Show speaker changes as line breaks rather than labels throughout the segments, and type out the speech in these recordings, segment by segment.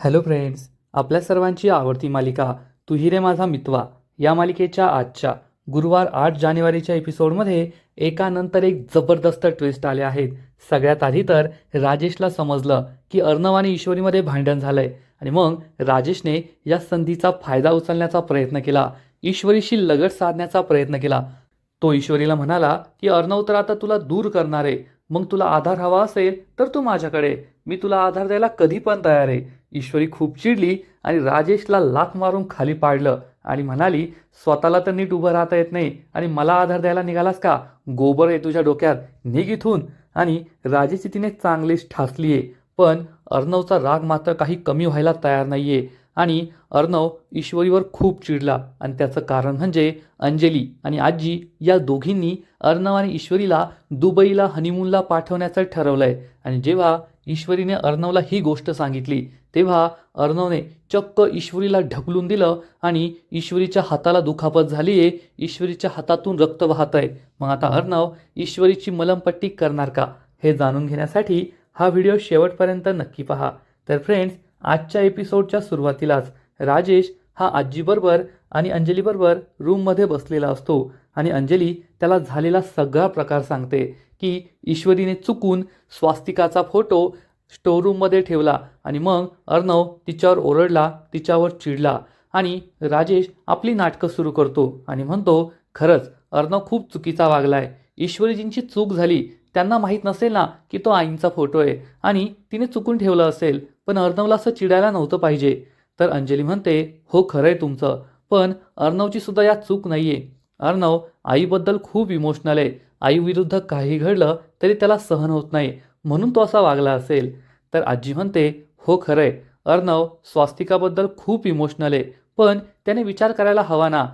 Hello friends आपल्या सर्वांची आवडती मालिका तुही रे माझा मितवा. या मालिकेच्या आजच्या गुरुवार आठ जानेवारीच्या एपिसोडमध्ये एकानंतर एक जबरदस्त ट्विस्ट आले आहेत. सगळ्यात आधी तर राजेशला समजलं की अर्णव आणि ईश्वरीमध्ये भांडण झालंय आणि मग राजेशने या संधीचा फायदा उचलण्याचा प्रयत्न केला. ईश्वरीशी लगट साधण्याचा प्रयत्न केला. तो ईश्वरीला म्हणाला की अर्णव तर आता तुला दूर करणार आहे. मग तुला आधार हवा असेल तर तू माझ्याकडे. मी तुला आधार द्यायला कधी पण तयार आहे. ईश्वरी खूप चिडली आणि राजेशला लाथ मारून खाली पाडलं आणि म्हणाली स्वतःला तर नीट उभं राहता येत नाही आणि मला आधार द्यायला निघालास का? गोबर आहे तुझ्या डोक्यात. निघ इथून. आणि राजेची तिने चांगलीच ठासली आहे पण अर्णवचा राग मात्र काही कमी व्हायला तयार नाहीये आणि अर्णव ईश्वरीवर खूप चिडला आणि त्याचं कारण म्हणजे अंजली आणि आजी या दोघींनी अर्णव आणि ईश्वरीला दुबईला हनीमूनला पाठवण्याचं ठरवलं आहे आणि जेव्हा ईश्वरीने अर्णवला ही गोष्ट सांगितली तेव्हा अर्णवने चक्क ईश्वरीला ढकलून दिलं आणि ईश्वरीच्या हाताला दुखापत झाली आहे ईश्वरीच्या हातातून रक्त वाहत आहे मग आता अर्णव ईश्वरीची मलमपट्टी करणार का? हे जाणून घेण्यासाठी हा व्हिडिओ शेवटपर्यंत नक्की पहा. तर फ्रेंड्स आजच्या एपिसोडच्या सुरुवातीलाच राजेश हा आजीबरोबर आणि अंजलीबरोबर रूममध्ये बसलेला असतो आणि अंजली त्याला झालेला सगळा प्रकार सांगते की ईश्वरीने चुकून स्वास्तिकाचा फोटो स्टोरूममध्ये ठेवला आणि मग अर्णव तिच्यावर ओरडला तिच्यावर चिडला आणि राजेश आपली नाटकं सुरू करतो आणि म्हणतो खरंच अर्णव खूप चुकीचा वागलाय. ईश्वरीजींची चूक झाली. त्यांना माहीत नसेल ना की तो आईंचा फोटो आहे आणि तिने चुकून ठेवलं असेल. पण अर्णवला असं चिडायला नव्हतं पाहिजे. तर अंजली म्हणते हो खरं आहे तुमचं. पण अर्णवची सुद्धा यात चूक आहे अर्णव आईबद्दल खूप इमोशनल आहे. आईविरुद्ध काही घडलं तरी त्याला सहन होत नाही. म्हणून तो असा वागला असेल तर आजी म्हणते हो खरंय. अर्णव स्वास्तिकाबद्दल खूप इमोशनल आहे पण त्याने विचार करायला हवा ना.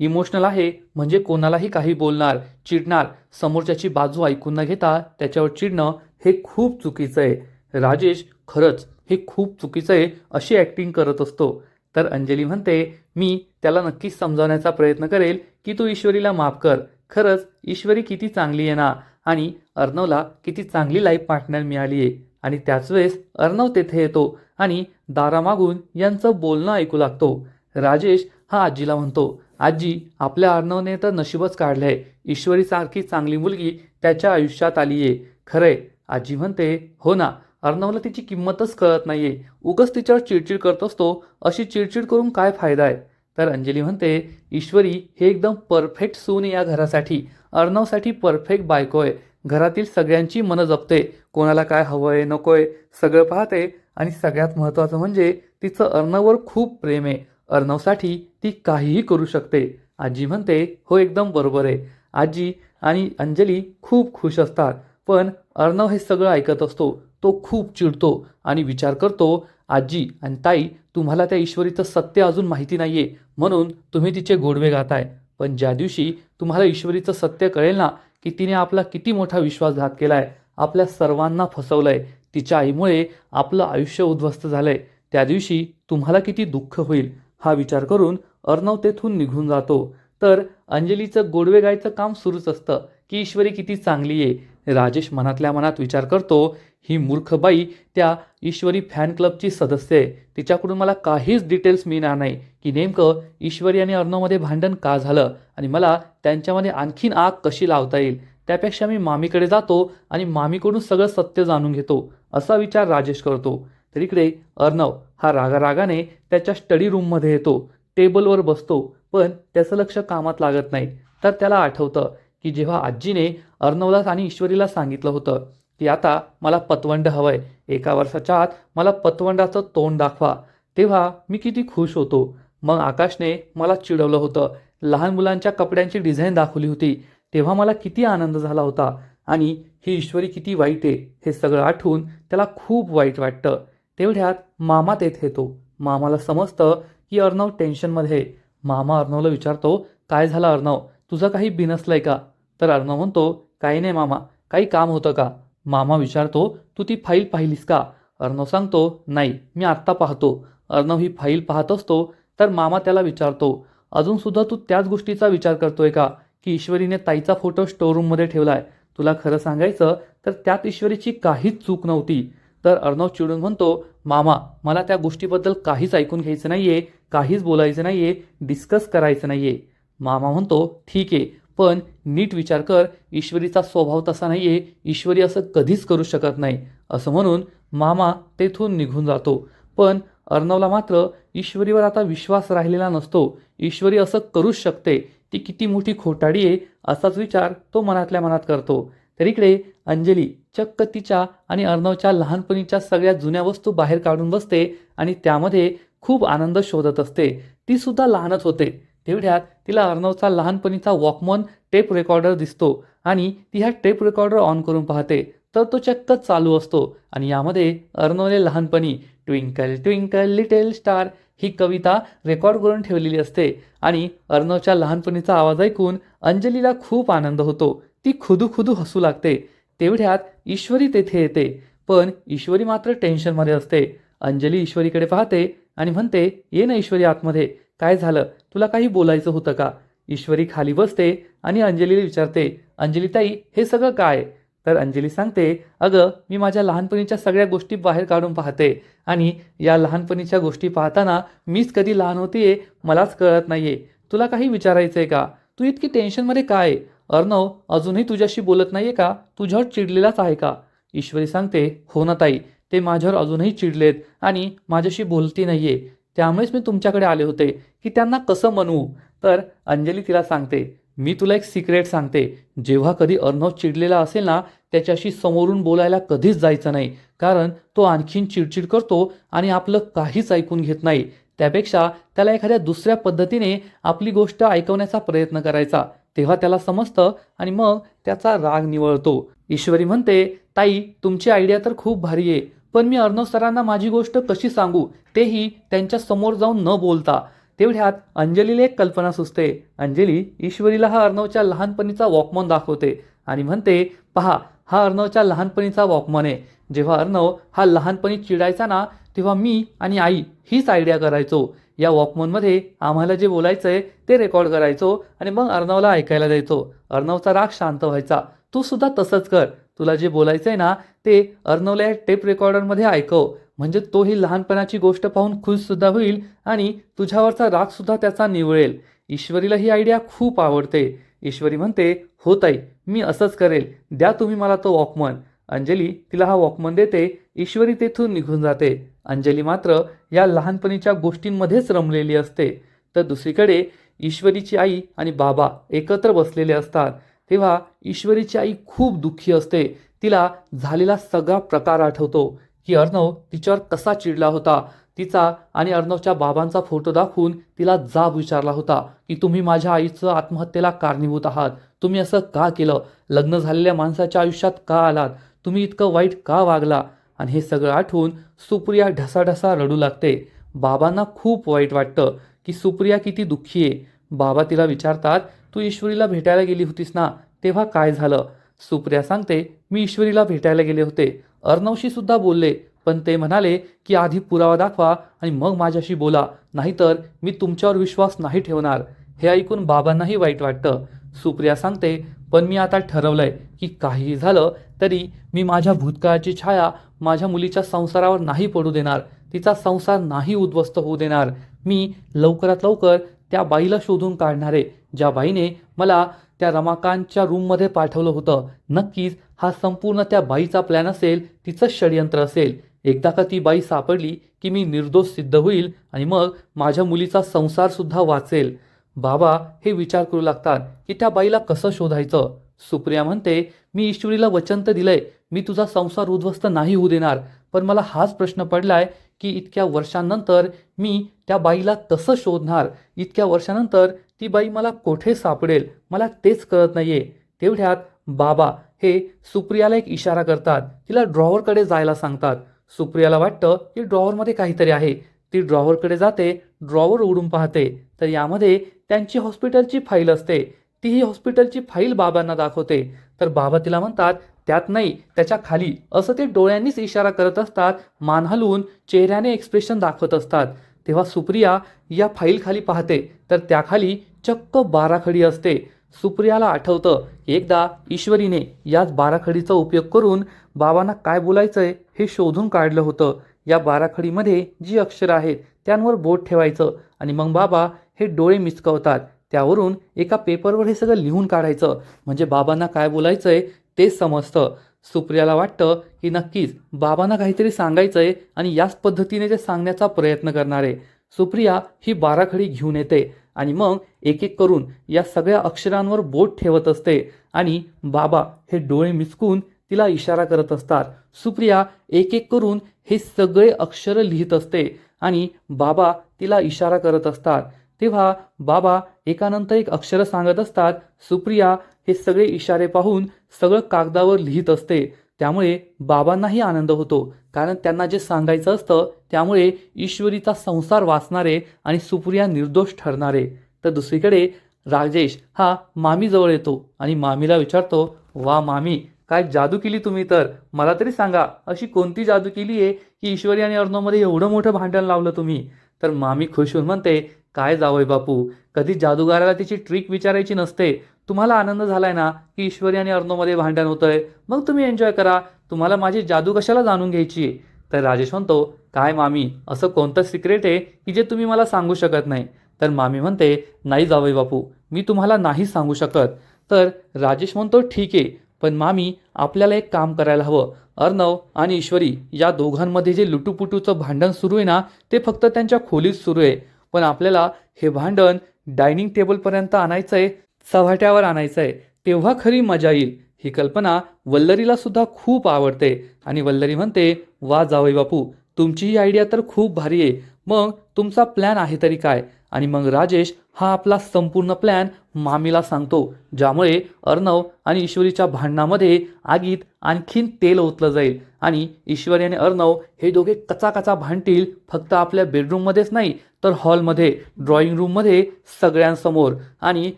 इमोशनल आहे म्हणजे कोणालाही काही बोलणार चिडणार समोरच्याची बाजू ऐकून न घेता त्याच्यावर चिडणं हे खूप चुकीचं आहे. राजेश खरंच हे खूप चुकीचं आहे अशी ॲक्टिंग करत असतो. तर अंजली म्हणते मी त्याला नक्कीच समजावण्याचा प्रयत्न करेल की तू ईश्वरीला माफ कर. खरंच ईश्वरी किती चांगली आहे ना. आणि अर्णवला किती चांगली लाईफ पार्टनर मिळाली आहे. आणि त्याच वेळेस अर्णव तेथे येतो आणि दारामागून यांचं बोलणं ऐकू लागतो. राजेश हा आजीला म्हणतो आजी आपल्या अर्णवने तर नशीबच काढलंय. ईश्वरीसारखी चांगली मुलगी त्याच्या आयुष्यात आली आहे. खरंय. आजी म्हणते हो ना अर्णवला तिची किंमतच कळत नाही आहे उगच तिच्यावर चिडचिड करत असतो अशी चिडचिड करून काय फायदा आहे? तर अंजली म्हणते ईश्वरी हे एकदम परफेक्ट सून या घरासाठी. अर्णवसाठी परफेक्ट बायको आहे. घरातील सगळ्यांची मनं जपते. कोणाला काय हवं आहे नको आहे सगळं पाहते. आणि सगळ्यात महत्त्वाचं म्हणजे तिचं अर्णववर खूप प्रेम आहे. अर्णवसाठी ती काहीही करू शकते. आजी म्हणते हो एकदम बरोबर आहे. आजी आणि अंजली खूप खुश असतात. पण अर्णव हे सगळं ऐकत असतो. तो खूप चिडतो आणि विचार करतो आजी आणि ताई तुम्हाला त्या ईश्वरीचं सत्य अजून माहिती नाहीये. म्हणून तुम्ही तिचे गोडवे गाताय. पण ज्या दिवशी तुम्हाला ईश्वरीचं सत्य कळेल ना की तिने आपला किती मोठा विश्वासघात केला आहे आपल्या सर्वांना फसवलं आहे तिच्या आईमुळे आपलं आयुष्य उद्ध्वस्त झालंय त्या दिवशी तुम्हाला किती दुःख होईल हा विचार करून अर्णव तेथून निघून जातो. तर अंजलीचं गोडवे गायचं काम सुरूच असतं की ईश्वरी किती चांगली आहे राजेश मनातल्या मनात विचार करतो ही मूर्ख बाई त्या ईश्वरी फॅन क्लबची सदस्य आहे. तिच्याकडून मला काहीच डिटेल्स मिळणार नाही. की नेमकं ईश्वरी आणि अर्णवमध्ये भांडण का झालं आणि मला त्यांच्यामध्ये आणखीन आग कशी लावता येईल? त्यापेक्षा मी मामीकडे जातो आणि मामीकडून सगळं सत्य जाणून घेतो असा विचार राजेश करतो. तर इकडे अर्णव हा रागारागाने त्याच्या स्टडी रूममध्ये येतो. टेबलवर बसतो पण त्याचं लक्ष कामात लागत नाही. तर त्याला आठवतं की जेव्हा आजीने अर्णवला आणि ईश्वरीला सांगितलं होतं की आता मला पतवंड हवं आहे एका वर्षाच्या आत मला पतवंडाचं तोंड दाखवा. तेव्हा मी किती खुश होतो. मग आकाशने मला चिडवलं होतं. लहान मुलांच्या कपड्यांची डिझाईन दाखवली होती. तेव्हा मला किती आनंद झाला होता. आणि ही ईश्वरी किती वाईट आहे हे सगळं आठवून त्याला खूप वाईट वाटतं. तेवढ्यात मामा तेथे येतो. मामाला समजतं की अर्णव टेन्शनमध्ये मामा अर्णवला विचारतो काय झालं अर्णव? तुझं काही बिनसलं आहे का? तर अर्णव म्हणतो काही नाही मामा. काही काम होतं का? मामा विचारतो तू ती फाईल पाहिलीस का? अर्णव सांगतो नाही मी आत्ता पाहतो. अर्णव ही फाईल पाहत असतो तर मामा त्याला विचारतो अजूनसुद्धा तू त्याच गोष्टीचा विचार करतोय का? की ईश्वरीने ताईचा फोटो स्टोरूममध्ये ठेवलाय. तुला खरं सांगायचं तर त्यात ईश्वरीची काहीच चूक नव्हती. तर अर्णव चिडून म्हणतो मामा मला त्या गोष्टीबद्दल काहीच ऐकून घ्यायचं नाहीये काहीच बोलायचं नाहीये डिस्कस करायचं नाहीये. मामा म्हणतो ठीक आहे पण नीट विचार कर ईश्वरीचा स्वभाव तसा नाही आहे ईश्वरी असं कधीच करू शकत नाही असं म्हणून मामा तेथून निघून जातो. पण अर्णवला मात्र ईश्वरीवर आता विश्वास राहिलेला नसतो. ईश्वरी असं करूच शकते. ती किती मोठी खोटाडी आहे असाच विचार तो मनातल्या मनात करतो. तर इकडे अंजली चक्क तिच्या आणि अर्णवच्या लहानपणीच्या सगळ्या जुन्या वस्तू बाहेर काढून बसते आणि त्यामध्ये खूप आनंद शोधत असते. ती सुद्धा लहानच होते. तेवढ्यात तिला अर्णवचा लहानपणीचा वॉकमन टेप रेकॉर्डर दिसतो आणि ती ह्या टेप रेकॉर्डर ऑन करून पाहते. तर तो चक्क चालू असतो आणि यामध्ये अर्णवने लहानपणी ट्विंकल ट्विंकल लिटिल स्टार ही कविता रेकॉर्ड करून ठेवलेली असते आणि अर्णवच्या लहानपणीचा आवाज ऐकून अंजलीला खूप आनंद होतो. ती खुदू खुदू हसू लागते. तेवढ्यात ईश्वरी तेथे येते पण ईश्वरी मात्र टेन्शनमध्ये असते. अंजली ईश्वरीकडे पाहते आणि म्हणते ये ना ईश्वरी आतमध्ये काय झालं? तुला काही बोलायचं होतं का? ईश्वरी खाली बसते आणि अंजलीला विचारते अंजलीताई हे सगळं काय? तर अंजली सांगते अगं मी माझ्या लहानपणीच्या सगळ्या गोष्टी बाहेर काढून पाहते आणि या लहानपणीच्या गोष्टी पाहताना मीच कधी लहान होतीये मलाच कळत नाहीये. तुला काही विचारायचंय का? तू इतकी टेन्शनमध्ये काय? अर्णव अजूनही तुझ्याशी बोलत नाहीये का? तुझ्यावर चिडलेलाच आहे का? ईश्वरी सांगते हो ना ताई ते माझ्यावर अजूनही चिडलेत आणि माझ्याशी बोलती नाहीये. त्यामुळेच मी तुमच्याकडे आले होते की त्यांना कसं म्हणू? तर अंजली तिला सांगते मी तुला एक सिक्रेट सांगते. जेव्हा कधी अर्णव चिडलेला असेल ना त्याच्याशी समोरून बोलायला कधीच जायचं नाही. कारण तो आणखीन चिडचिड करतो आणि आपलं काहीच ऐकून घेत नाही. त्यापेक्षा त्याला एखाद्या दुसऱ्या पद्धतीने आपली गोष्ट ऐकवण्याचा प्रयत्न करायचा. तेव्हा त्याला समजतं आणि मग त्याचा राग निवळतो. ईश्वरी म्हणते ताई तुमची आयडिया तर खूप भारी आहे. पण मी अर्णव सरांना माझी गोष्ट कशी सांगू तेही त्यांच्यासमोर जाऊन न बोलता. तेवढ्यात अंजलीला एक कल्पना सुचते. अंजली ईश्वरीला हा अर्णवच्या लहानपणीचा वॉकमन दाखवते आणि म्हणते पहा हा अर्णवच्या लहानपणीचा वॉकमन आहे. जेव्हा अर्णव हा लहानपणी चिडायचा ना तेव्हा मी आणि आई हीच आयडिया करायचो. या वॉकमनमध्ये आम्हाला जे बोलायचंय ते रेकॉर्ड करायचो आणि मग अर्णवला ऐकायला द्यायचो. अर्णवचा राग शांत व्हायचा. तू सुद्धा तसंच कर. तुला जे बोलायचं आहे ना ते अर्णवला या टेप रेकॉर्डरमध्ये ऐकव. म्हणजे तो ही लहानपणाची गोष्ट पाहून खुशसुद्धा होईल आणि तुझ्यावरचा रागसुद्धा त्याचा निवळेल. ईश्वरीला ही आयडिया खूप आवडते. ईश्वरी म्हणते हो ताई मी असंच करेल. द्या तुम्ही मला तो वॉकमन. अंजली तिला हा वॉकमन देते ईश्वरी तेथून निघून जाते. अंजली मात्र या लहानपणीच्या गोष्टींमध्येच रमलेली असते. तर दुसरीकडे ईश्वरीची आई आणि बाबा एकत्र बसलेले असतात. तेव्हा ईश्वरीची आई खूप दुःखी असते. तिला झालेला सगळा प्रकार आठवतो. की अर्णव तिच्यावर कसा चिडला होता. तिचा आणि अर्णवच्या बाबांचा फोटो दाखवून तिला जाब विचारला होता की तुम्ही माझ्या आईचं आत्महत्येला कारणीभूत आहात. तुम्ही असं का केलं? लग्न झालेल्या माणसाच्या आयुष्यात का आलात? तुम्ही इतकं वाईट का वागला? आणि हे सगळं आठवून सुप्रिया ढसाढसा रडू लागते. बाबांना खूप वाईट वाटतं की सुप्रिया किती दुःखी आहे. बाबा तिला विचारतात तू ईश्वरीला भेटायला गेली होतीस ना तेव्हा काय झालं? सुप्रिया सांगते मी ईश्वरीला भेटायला गेले होते. अर्णवशी सुद्धा बोलले पण ते म्हणाले की आधी पुरावा दाखवा आणि मग माझ्याशी बोला नाहीतर मी तुमच्यावर विश्वास नाही ठेवणार. हे ऐकून बाबांनाही वाईट वाटतं. सुप्रिया सांगते पण मी आता ठरवलंय की काहीही झालं तरी मी माझ्या भूतकाळाची छाया माझ्या मुलीच्या संसारावर नाही पडू देणार. तिचा संसार नाही उद्ध्वस्त होऊ देणार. मी लवकरात लवकर त्या बाईला शोधून काढणार. आहे ज्या बाईने मला त्या रमाकांतच्या रूममध्ये पाठवलं होतं नक्कीच हा संपूर्ण त्या बाईचा प्लॅन असेल तिचं षडयंत्र असेल. एकदा का ती बाई सापडली की मी निर्दोष सिद्ध होईल आणि मग माझ्या मुलीचा संसारसुद्धा वाचेल. बाबा हे विचार करू लागतात की त्या बाईला कसं शोधायचं? सुप्रिया म्हणते मी ईश्वरीला वचन तर दिलंय मी तुझा संसार उद्ध्वस्त नाही होऊ देणार पण मला हाच प्रश्न पडलाय की इतक्या वर्षांनंतर मी त्या बाईला तसं शोधणार. इतक्या वर्षानंतर ती बाई मला कोठे सापडेल? मला तेच कळत नाहीये. तेवढ्यात बाबा हे सुप्रियाला एक इशारा करतात. तिला ड्रॉवरकडे जायला सांगतात. सुप्रियाला वाटतं की ड्रॉवरमध्ये काहीतरी आहे. ती ड्रॉवरकडे जाते ड्रॉवर उघडून पाहते. तर यामध्ये त्यांची हॉस्पिटलची फाईल असते. ती ही हॉस्पिटलची फाईल बाबांना दाखवते. तर बाबा तिला म्हणतात त्यात नाही त्याच्याखाली. असं ते डोळ्यांनीच इशारा करत असतात मान हलवून चेहऱ्याने एक्सप्रेशन दाखवत असतात. तेव्हा सुप्रिया या फाईल खाली पाहते तर त्याखाली चक्क बाराखडी असते. सुप्रियाला आठवतं एकदा ईश्वरीने याच बाराखडीचा उपयोग करून बाबांना काय बोलायचंय हे शोधून काढलं होतं. या बाराखडीमध्ये जी अक्षरं आहेत त्यांवर बोट ठेवायचं आणि मग बाबा हे डोळे मिचकवतात त्यावरून एका पेपरवर हे सगळं लिहून काढायचं. म्हणजे बाबांना काय बोलायचं आहे तेच समजतं. सुप्रियाला वाटतं की नक्कीच बाबांना काहीतरी सांगायचं आहे आणि याच पद्धतीने ते सांगण्याचा प्रयत्न करणार. आहे सुप्रिया ही बाराखडी घेऊन येते आणि मग एक एक करून या सगळ्या अक्षरांवर बोट ठेवत असते आणि बाबा हे डोळे मिचकून तिला इशारा करत असतात. सुप्रिया एक एक करून हे सगळे अक्षरं लिहित असते आणि बाबा तिला इशारा करत असतात. तेव्हा बाबा एकानंतर एक अक्षरं सांगत असतात सुप्रिया हे सगळे इशारे पाहून सगळं कागदावर लिहित असते. त्यामुळे बाबांनाही आनंद होतो. कारण त्यांना जे सांगायचं असतं त्यामुळे ईश्वरीचा संसार वाचणारे आणि सुप्रिया निर्दोष ठरणारे. तर दुसरीकडे राजेश हा मामीजवळ येतो आणि मामीला विचारतो वा मामी काय जादू केली तुम्ही तर? मला तरी सांगा अशी कोणती जादू केली आहे की ईश्वरी आणि अर्णवमध्ये एवढं मोठं भांडण लावलं तुम्ही? तर मामी खुश होऊन म्हणते काय जावय बापू कधी जादूगाराला तिची ट्रिक विचारायची नसते. तुम्हाला आनंद झालाय ना की ईश्वरी आणि अर्णवमध्ये भांडण होतंय? मग तुम्ही एन्जॉय करा. तुम्हाला माझी जादू कशाला जाणून घ्यायची? आहे तर राजेश म्हणतो काय मामी असं कोणतं सिक्रेट आहे की जे तुम्ही मला सांगू शकत नाही? तर मामी म्हणते नाही जावई बापू मी तुम्हाला नाही सांगू शकत. तर राजेश म्हणतो ठीक आहे पण मामी आपल्याला एक काम करायला हवं. अर्णव आणि ईश्वरी या दोघांमध्ये जे लुटूपुटूचं भांडण सुरू आहे ना ते फक्त त्यांच्या खोलीत सुरू आहे. पण आपल्याला हे भांडण डायनिंग टेबलपर्यंत आणायचं आहे चव्हाट्यावर आणायचं आहे तेव्हा खरी मजा येईल. ही कल्पना वल्लरीला सुद्धा खूप आवडते आणि वल्लरी म्हणते वा जावई बापू तुमची ही आयडिया तर खूप भारी आहे. मग तुमचा प्लॅन आहे तरी काय? आणि मग राजेश हा आपला संपूर्ण प्लॅन मामीला सांगतो ज्यामुळे अर्णव आणि ईश्वरीच्या भांडणामध्ये आगीत आणखीन तेल ओतलं जाईल आणि ईश्वरी आणि अर्णव हे दोघे कचाकचा भांडतील फक्त आपल्या बेडरूममध्येच नाही तर हॉलमध्ये ड्रॉइंग रूममध्ये सगळ्यांसमोर आणि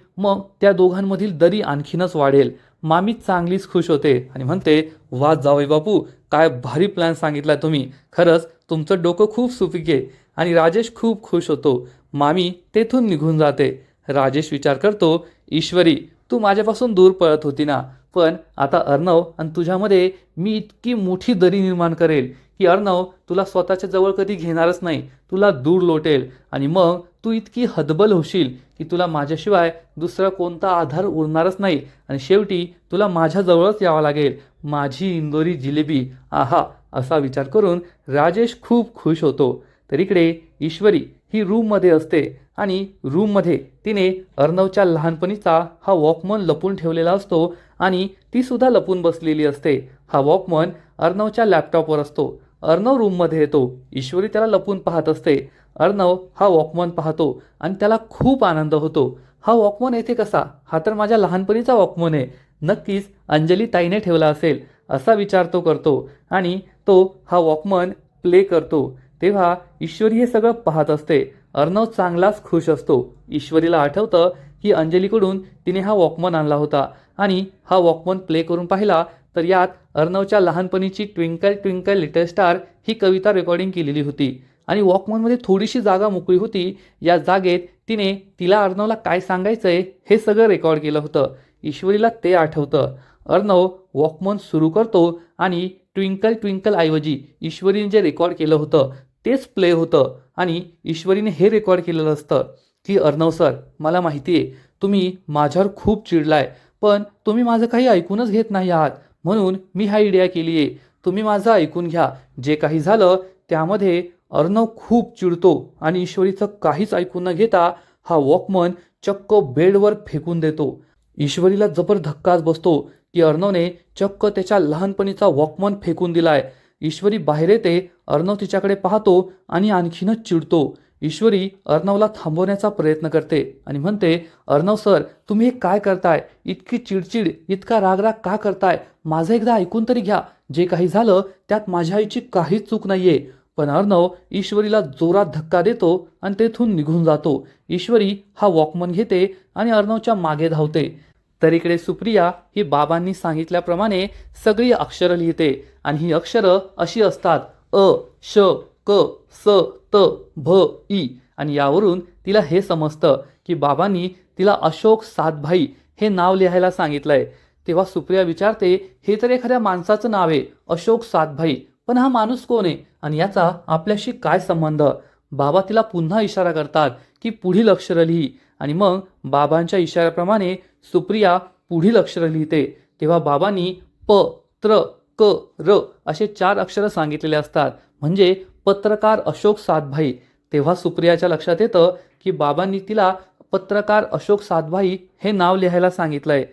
मग त्या दोघांमधील दरी आणखीनच वाढेल. मामी चांगलीच खुश होते आणि म्हणते वा जावई बापू काय भारी प्लॅन सांगितला तुम्ही. खरंच तुमचं डोकं खूप सुपीक आहे आणि राजेश खूप खुश होतो. मामी तेथून निघून जाते. राजेश विचार करतो ईश्वरी तू माझ्यापासून दूर पळत होती ना. पण आता अर्णव आणि तुझ्यामध्ये मी इतकी मोठी दरी निर्माण करेल. की अर्णव तुला स्वतःच्या जवळ कधी घेणारच नाही. तुला दूर लोटेल. आणि मग तू इतकी हदबल होशील की तुला माझ्याशिवाय दुसरा कोणता आधार उरणारच नाही. आणि शेवटी तुला माझ्याजवळच यावं लागेल. माझी इंदोरी जिलेबी. आहा असा विचार करून राजेश खूप खुश होतो. तर इकडे ईश्वरी ही रूममध्ये असते. आणि रूममध्ये तिने अर्णवच्या लहानपणीचा हा वॉकमन लपून ठेवलेला असतो. आणि तीसुद्धा लपून बसलेली असते. हा वॉकमन अर्णवच्या लॅपटॉपवर असतो. अर्णव रूममध्ये येतो. ईश्वरी त्याला लपून पाहत असते. अर्णव हा वॉकमन पाहतो आणि त्याला खूप आनंद होतो. हा वॉकमन येथे कसा? हा तर माझ्या लहानपणीचा वॉकमन आहे. नक्कीच अंजली ताईने ठेवला असेल असा विचार तो करतो आणि तो हा वॉकमन प्ले करतो. तेव्हा ईश्वरी हे सगळं पाहत असते. अर्णव चांगलाच खुश असतो. ईश्वरीला आठवतं की अंजलीकडून तिने हा वॉकमन आणला होता आणि हा वॉकमन प्ले करून पाहिला तर यात अर्णवच्या लहानपणीची ट्विंकल ट्विंकल लिटल स्टार ही कविता रेकॉर्डिंग केलेली होती. आणि वॉकमनमध्ये थोडीशी जागा मोकळी होती. या जागेत तिने तिला अर्णवला काय सांगायचं आहे हे सगळं रेकॉर्ड केलं होतं. ईश्वरीला ते आठवतं. अर्णव वॉकमन सुरू करतो आणि ट्विंकल ट्विंकल ऐवजी ईश्वरीने जे रेकॉर्ड केलं होतं तेच प्ले होतं आणि ईश्वरीने हे रेकॉर्ड केलेलं असतं की अर्णव सर मला माहिती आहे तुम्ही माझ्यावर खूप चिडलाय पण तुम्ही माझं काही ऐकूनच घेत नाही आहात. म्हणून मी हा आयडिया केली आहे तुम्ही माझं ऐकून घ्या. जे काही झालं त्यामध्ये अर्णव खूप चिडतो आणि ईश्वरीचं काहीच ऐकून न घेता हा वॉकमन चक्क बेडवर फेकून देतो. ईश्वरीला जबर धक्काच बसतो की अर्णवने चक्क त्याच्या लहानपणीचा वॉकमन फेकून दिलाय. ईश्वरी बाहेर येते अर्णव तिच्याकडे पाहतो आणि आणखीनच चिडतो. ईश्वरी अर्णवला थांबवण्याचा प्रयत्न करते आणि म्हणते अर्णव सर तुम्ही हे काय करताय? इतकी चिडचिड इतका रागराग का करताय? माझं एकदा ऐकून तरी घ्या. जे काही झालं त्यात माझ्या आईची काहीच चूक नाहीये. पण अर्णव ईश्वरीला जोरात धक्का देतो आणि तेथून निघून जातो. ईश्वरी हा वॉकमन घेते आणि अर्णवच्या मागे धावते. तर इकडे सुप्रिया ही बाबांनी सांगितल्याप्रमाणे सगळी अक्षरं लिहिते आणि ही अक्षरं अशी असतात अ श क स त भ ई आणि यावरून तिला हे समजतं की बाबांनी तिला अशोक सातभाई हे नाव लिहायला सांगितलंय. तेव्हा सुप्रिया विचारते हे तर एखाद्या माणसाचं नाव आहे अशोक सातभाई. पण हा माणूस कोण आहे? आणि याचा आपल्याशी काय संबंध? बाबा तिला पुन्हा इशारा करतात की पुढील अक्षर लिही. आणि मग बाबांच्या इशाऱ्याप्रमाणे सुप्रिया पुढील अक्षर लिहिते. तेव्हा बाबांनी प त्र क र असे चार अक्षरं सांगितलेले असतात. म्हणजे पत्रकार अशोक सातभाई. तेव्हा सुप्रियाच्या लक्षात येतं की बाबांनी तिला पत्रकार अशोक सातभाई हे नाव लिहायला सांगितलंय.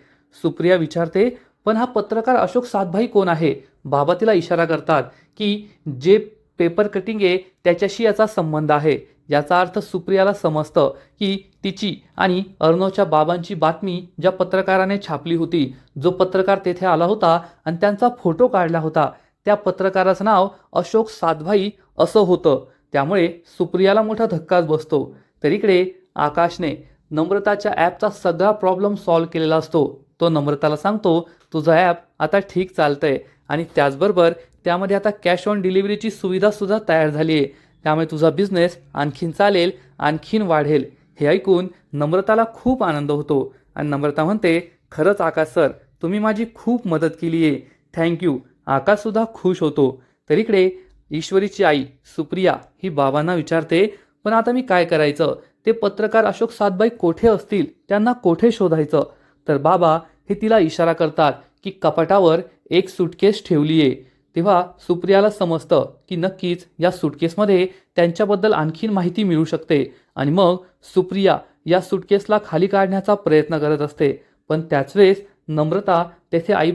सुप्रिया विचारते पण हा पत्रकार अशोक सातभाई कोण आहे? बाबा तिला इशारा करतात की जे पेपर कटिंग आहे त्याच्याशी याचा संबंध आहे. याचा अर्थ सुप्रियाला समजतं की तिची आणि अर्णवच्या बाबांची बातमी ज्या पत्रकाराने छापली होती जो पत्रकार तेथे आला होता आणि त्यांचा फोटो काढला होता. त्या पत्रकाराचं नाव अशोक सातभाई असं होतं. त्यामुळे सुप्रियाला मोठा धक्काच बसतो. तर इकडे आकाशने नम्रताच्या ॲपचा सगळा प्रॉब्लेम सॉल्व केलेला असतो. तो नम्रताला सांगतो तुझं ॲप आता ठीक चालतंय आणि त्याचबरोबर त्यामध्ये आता कॅश ऑन डिलिव्हरीची सुविधासुद्धा तयार झाली आहे. त्यामुळे तुझा बिझनेस आणखीन चालेल आणखीन वाढेल. हे ऐकून नम्रताला खूप आनंद होतो. आणि नम्रता म्हणते खरंच आकाश सर तुम्ही माझी खूप मदत केली आहे. थँक्यू आकाशसुद्धा खुश होतो. तर इकडे ईश्वरीची आई सुप्रिया ही बाबांना विचारते पण आता मी काय करायचं? ते पत्रकार अशोक सातबाई कोठे असतील? त्यांना कोठे शोधायचं? तर बाबा हे तिला इशारा करतात की कपाटावर एक सुटकेस ठेवली आहे तेव्हा सुप्रियाला समजतं की नक्कीच या सुटकेसमध्ये त्यांच्याबद्दल आणखीन माहिती मिळू शकते आणि मग सुप्रिया या सुटकेसला खाली काढण्याचा प्रयत्न करत असते. पण त्याच वेळेस नम्रता तेथे आई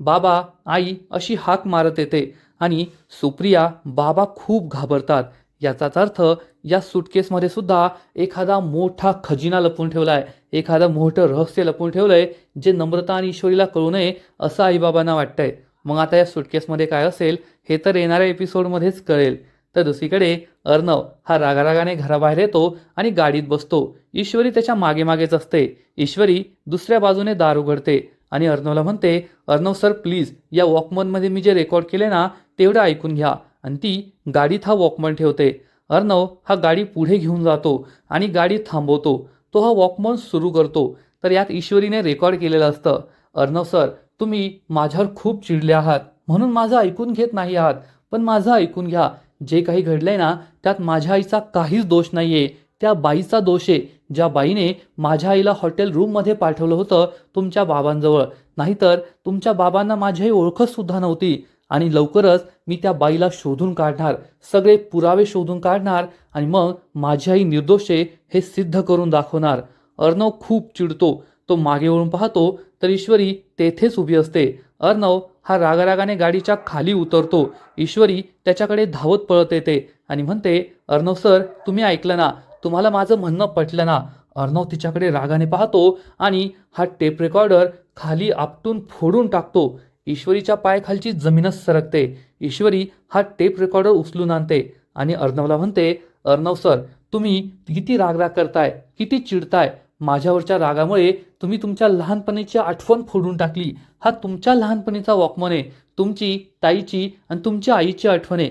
बाबा आई अशी हाक मारत येते आणि सुप्रिया बाबा खूप घाबरतात. याचाच अर्थ या सुटकेसमध्ये सुद्धा एखादा मोठा खजिना लपून ठेवला आहे एखादं मोठं रहस्य लपून ठेवलं आहे जे नम्रता आणि ईश्वरीला कळू नये असं आईबाबांना वाटतंय. मग आता या सुटकेसमध्ये काय असेल हे तर येणाऱ्या एपिसोडमध्येच कळेल. तर दुसरीकडे अर्णव हा रागारागाने घराबाहेर येतो आणि गाडीत बसतो. ईश्वरी त्याच्यामागे मागेच असते. ईश्वरी दुसऱ्या बाजूने दार उघडते. आणि अर्णवला म्हणते अर्णव सर प्लीज या वॉकमनमध्ये मी जे रेकॉर्ड केले ना तेवढं ऐकून घ्या. आणि ती गाडीत हा वॉकमन ठेवते. अर्णव हा गाडी पुढे घेऊन जातो आणि गाडी थांबवतो. तो हा वॉकमन सुरू करतो. तर यात ईश्वरीने रेकॉर्ड केलेलं असतं. अर्णव सर तुम्ही माझ्यावर खूप चिडले आहात. म्हणून माझं ऐकून घेत नाही आहात. पण माझं ऐकून घ्या. जे काही घडलंय ना त्यात माझ्या आईचा काहीच दोष नाही आहे त्या बाईचा दोष आहे ज्या बाईने माझ्या आईला हॉटेल रूममध्ये पाठवलं होतं तुमच्या बाबांजवळ. नाहीतर तुमच्या बाबांना माझी आई ओळखच सुद्धा नव्हती आणि लवकरच मी त्या बाईला शोधून काढणार. सगळे पुरावे शोधून काढणार आणि मग माझी आई निर्दोष आहे हे सिद्ध करून दाखवणार. अर्णव खूप चिडतो. तो मागे वळून पाहतो तर ईश्वरी तेथेच उभी असते. अर्णव हा रागारागाने गाडीच्या खाली उतरतो. ईश्वरी त्याच्याकडे धावत पळत येते आणि म्हणते अर्णव सर तुम्ही ऐकलं ना तुम्हाला माझं म्हणणं पटलं ना? अर्णव तिच्याकडे रागाने पाहतो आणि हा टेप रेकॉर्डर खाली आपटून फोडून टाकतो. ईश्वरीच्या पायाखालची जमीनच सरकते. ईश्वरी हा टेप रेकॉर्डर उचलून आणते आणि अर्णवला म्हणते अर्णव सर तुम्ही किती रागराग करताय किती चिडताय? माझ्यावरच्या रागामुळे तुम्ही तुमच्या लहानपणीची आठवण फोडून टाकली. हा तुमच्या लहानपणीचा वॉकमन आहे. तुमची ताईची आणि तुमच्या आईची आठवण आहे.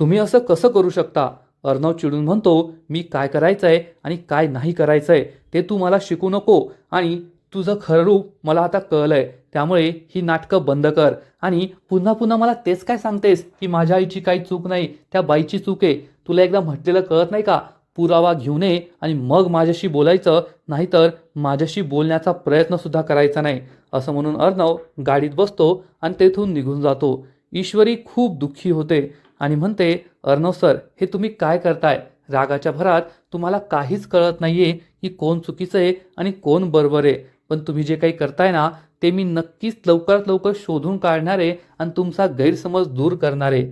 तुम्ही असं कसं करू शकता? अर्णव चिडून म्हणतो मी काय करायचं आहे आणि काय नाही करायचं आहे ते तू मला शिकू नको आणि तुझं खरं रूप मला आता कळलं आहे त्यामुळे ही नाटकं बंद कर आणि पुन्हा पुन्हा मला तेच काय सांगतेस की माझ्या आईची काही चूक नाही त्या बाईची चूक आहे. तुला एकदा म्हटलेलं कळत नाही का? पुरावा घेऊन ये आणि मग माझ्याशी बोलायचं नाहीतर माझ्याशी बोलण्याचा प्रयत्नसुद्धा करायचा नाही. असं म्हणून अर्णव गाडीत बसतो आणि तेथून निघून जातो. ईश्वरी खूप दुःखी होते. आणि म्हणते अर्णव सर हे तुम्ही काय करताय? रागाच्या भरात तुम्हाला काहीच कळत नाहीये की कोण चुकीचं आहे आणि कोण बरोबर आहे. पण तुम्ही जे काही करताय ना ते मी नक्कीच लवकरात लवकर शोधून काढणारे आणि तुमचा गैरसमज दूर करणारे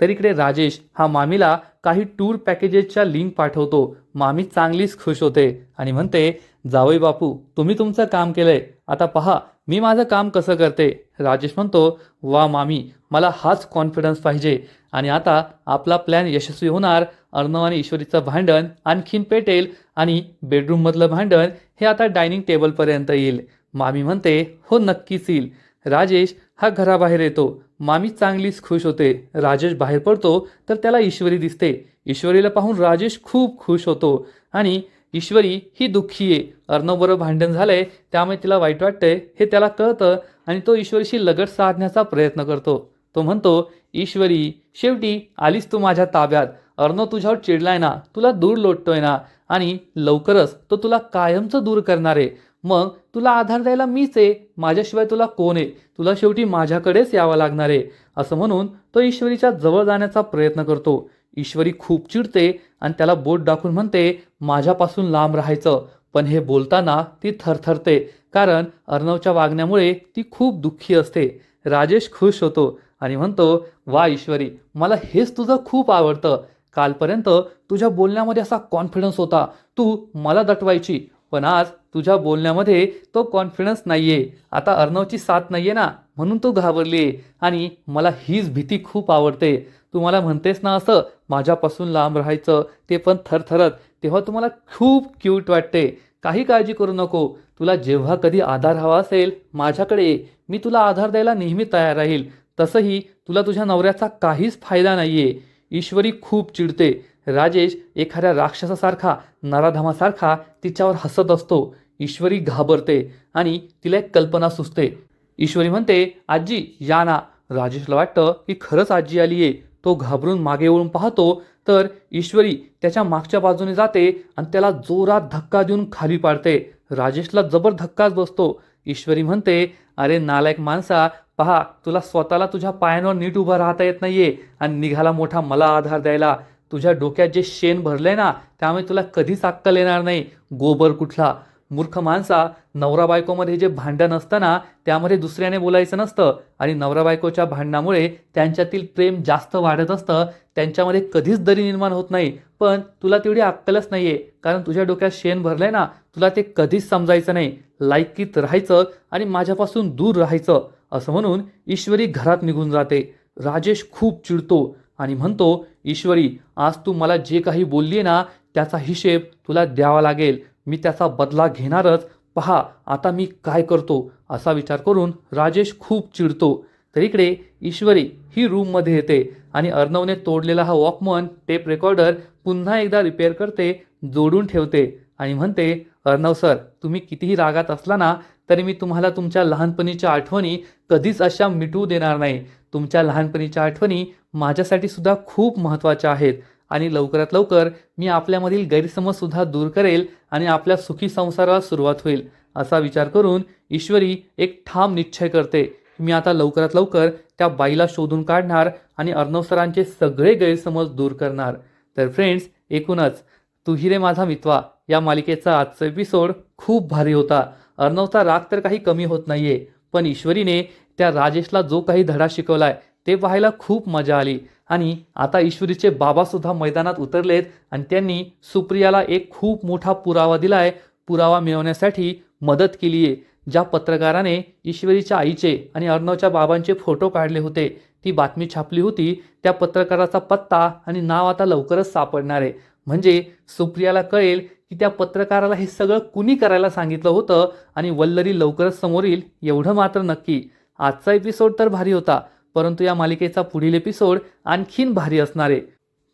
तर इकडे राजेश हा मामीला काही टूर पॅकेजेसच्या लिंक पाठवतो. मामी चांगलीच खुश होते आणि म्हणते जावई बापू तुम्ही तुमचं काम केलंय. आता पहा मी माझं काम कसं करते? राजेश म्हणतो वा मामी मला हाच कॉन्फिडन्स पाहिजे. आणि आता आपला प्लॅन यशस्वी होणार. अर्णव आणि ईश्वरीचं भांडण आणखीन पेटेल आणि बेडरूममधलं भांडण हे आता डायनिंग टेबलपर्यंत येईल. मामी म्हणते हो नक्कीच येईल. राजेश हा घराबाहेर येतो. मामी चांगलीच खुश होते. राजेश बाहेर पडतो तर त्याला ईश्वरी दिसते. ईश्वरीला पाहून राजेश खूप खुश होतो. आणि ईश्वरी ही दुःखी आहे. अर्णवबरोबर भांडण झालंय त्यामुळे तिला वाईट वाटतंय. हे त्याला कळतं आणि तो ईश्वरीशी लगट साधण्याचा प्रयत्न करतो. तो म्हणतो ईश्वरी शेवटी आलीस तू माझ्या ताब्यात. अर्णव तुझ्यावर चिडलाय ना तुला दूर लोटतोय ना आणि लवकरच तो तुला कायमचं दूर करणार आहे. मग तुला आधार द्यायला मीच आहे. माझ्याशिवाय तुला कोण आहे? तुला शेवटी माझ्याकडेच यावं लागणार आहे. असं म्हणून तो ईश्वरीच्या जवळ जाण्याचा प्रयत्न करतो. ईश्वरी खूप चिडते आणि त्याला बोट दाखवून म्हणते माझ्यापासून लांब राहायचं. पण हे बोलताना ती थरथरते कारण अर्णवच्या वागण्यामुळे ती खूप दुःखी असते. राजेश खुश होतो आणि म्हणतो वा ईश्वरी मला हेच तुझं खूप आवडतं. कालपर्यंत तुझ्या बोलण्यामध्ये असा कॉन्फिडन्स होता. तू मला दटवायची पण आज तुझ्या बोलण्यामध्ये तो कॉन्फिडन्स नाही आहे आता अर्णवची साथ नाहीये ना म्हणून तू घाबरली आणि मला हीच भीती खूप आवडते. तुम्हाला म्हणतेस ना असं माझ्यापासून लांब राहायचं ते पण थरथरत तेव्हा तुम्हाला खूप क्यूट वाटते. काही काळजी करू नको. तुला जेव्हा कधी आधार हवा असेल माझ्याकडे ये. मी तुला आधार द्यायला नेहमी तयार राहील. तसंही तुला तुझ्या नवऱ्याचा काहीच फायदा नाही आहे ईश्वरी खूप चिडते. राजेश एखाद्या राक्षसासारखा नराधामासारखा तिच्यावर हसत असतो. ईश्वरी घाबरते आणि तिला एक कल्पना सुचते. ईश्वरी म्हणते आजी या ना. राजेशला वाटतं की खरंच आजी आली आहे तो घाबरून मागे वळून पाहतो तर ईश्वरी त्याच्या मागच्या बाजूने जाते आणि त्याला जोरात धक्का देऊन खाली पाडते. राजेशला जबर धक्काच बसतो. ईश्वरी म्हणते अरे नालायक माणसा पहा तुला स्वतःला तुझ्या पायांवर नीट उभा राहता येत नाहीये आणि निघाला मोठा मला आधार द्यायला. तुझ्या डोक्यात जे शेण भरलंय ना त्यामुळे तुला कधीच अक्कल येणार नाही. गोबर कुठला? मूर्ख माणसा नवरा बायकोमध्ये जे भांडण असताना त्यामध्ये दुसऱ्याने बोलायचं नसतं आणि नवरा बायकोच्या भांडणामुळे त्यांच्यातील प्रेम जास्त वाढत असतं त्यांच्यामध्ये कधीच दरी निर्माण होत नाही. पण तुला तेवढी अक्कलच नाही आहे कारण तुझ्या डोक्यात शेण भरलंय ना तुला ते कधीच समजायचं नाही. लायकीत राहायचं आणि माझ्यापासून दूर राहायचं असं म्हणून ईश्वरी घरात निघून जाते. राजेश खूप चिडतो आणि म्हणतो ईश्वरी आज तू मला जे काही बोलली ना त्याचा हिशेब तुला द्यावा लागेल. मी त्याचा बदला घेणारच. पहा आता मी काय करतो? असा विचार करून राजेश खूप चिडतो. तर इकडे ईश्वरी ही रूममध्ये येते आणि अर्णवने तोडलेला हा वॉकमन टेप रेकॉर्डर पुन्हा एकदा रिपेअर करते जोडून ठेवते आणि म्हणते अर्णव सर तुम्ही कितीही रागात असला ना तरी मी तुम्हाला तुमच्या लहानपणीच्या आठवणी कधीच अशा मिटवू देणार नाही. तुमच्या लहानपणीच्या आठवणी माझ्यासाठी सुद्धा खूप महत्त्वाच्या आहेत. आणि लवकरात लवकर मी आपल्यामधील गैरसमजसुद्धा दूर करेल आणि आपल्या सुखी संसाराला सुरुवात होईल असा विचार करून ईश्वरी एक ठाम निश्चय करते. मी आता लवकरात लवकर त्या बाईला शोधून काढणार आणि अर्णव सरांचे सगळे गैरसमज दूर करणार. तर फ्रेंड्स एकूणच तू रे माझा मित्वा या मालिकेचा आजचा एपिसोड खूप भारी होता. अर्णवचा राग तर काही कमी होत नाहीये पण ईश्वरीने त्या राजेशला जो काही धडा शिकवलाय ते पाहायला खूप मजा आली. आणि आता ईश्वरीचे बाबासुद्धा मैदानात उतरलेत आणि त्यांनी सुप्रियाला एक खूप मोठा पुरावा दिलाय. पुरावा मिळवण्यासाठी मदत केली आहे. ज्या पत्रकाराने ईश्वरीच्या आईचे आणि अर्णवच्या बाबांचे फोटो काढले होते ती बातमी छापली होती त्या पत्रकाराचा पत्ता आणि नाव आता लवकरच सापडणार आहे. म्हणजे सुप्रियाला कळेल की त्या पत्रकाराला हे सगळं कुणी करायला सांगितलं होतं आणि वल्लरी लवकरच समोर येईल एवढं मात्र नक्की. आजचा एपिसोड तर भारी होता. परंतु या मालिकेचा पुढील एपिसोड आणखीन भारी असणार आहे.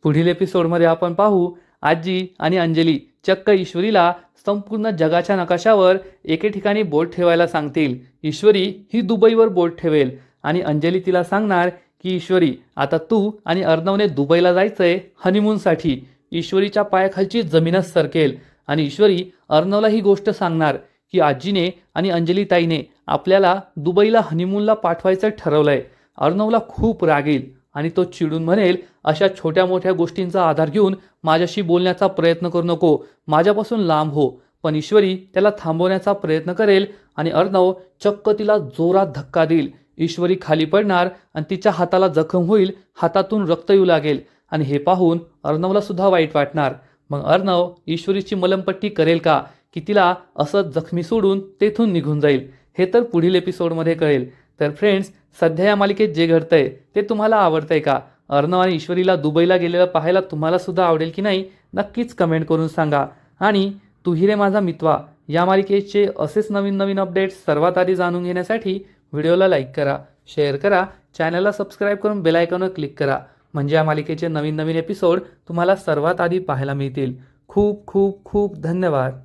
पुढील एपिसोडमध्ये आपण पाहू आजी आणि अंजली चक्क ईश्वरीला संपूर्ण जगाच्या नकाशावर एके ठिकाणी बोट ठेवायला सांगतील. ईश्वरी ही दुबईवर बोट ठेवेल आणि अंजली तिला सांगणार की ईश्वरी आता तू आणि अर्णवने दुबईला जायचंय हनीमूनसाठी ईश्वरीच्या पायाखालची जमीनच सरकेल आणि ईश्वरी अर्णवला ही गोष्ट सांगणार की आजीने आणि अंजली ताईने आपल्याला दुबईला हनीमूनला पाठवायचं ठरवलंय. अर्णवला खूप राग येईल आणि तो चिडून म्हणेल अशा छोट्या मोठ्या गोष्टींचा आधार घेऊन माझ्याशी बोलण्याचा प्रयत्न करू नको. माझ्यापासून लांब हो. पण ईश्वरी त्याला थांबवण्याचा प्रयत्न करेल आणि अर्णव चक्क तिला जोरात धक्का देईल. ईश्वरी खाली पडणार आणि तिच्या हाताला जखम होईल हातातून रक्त येऊ लागेल आणि हे पाहून अर्णवला सुद्धा वाईट वाटणार. मग अर्णव ईश्वरीची मलमपट्टी करेल का? की तिला असं जखमी सोडून तेथून निघून जाईल. हे तर पुढील एपिसोडमध्ये कळेल. तर फ्रेंड्स सध्या या मालिकेत जे घडतंय ते तुम्हाला आवडतंय का? अर्णव आणि ईश्वरीला दुबईला गेलेलं पाहायला तुम्हाला सुद्धा आवडेल की नाही नक्कीच कमेंट करून सांगा. आणि तुही रे माझा मित्वा या मालिकेचे असेच नवीन नवीन अपडेट्स सर्वात आधी जाणून घेण्यासाठी व्हिडिओला लाईक करा शेअर करा चॅनलला सबस्क्राईब करून बेल आयकॉनवर क्लिक करा. म्हणजे या मालिकेचे नवीन नवीन एपिसोड तुम्हाला सर्वात आधी पाहायला मिळतील. खूप खूप खूप धन्यवाद.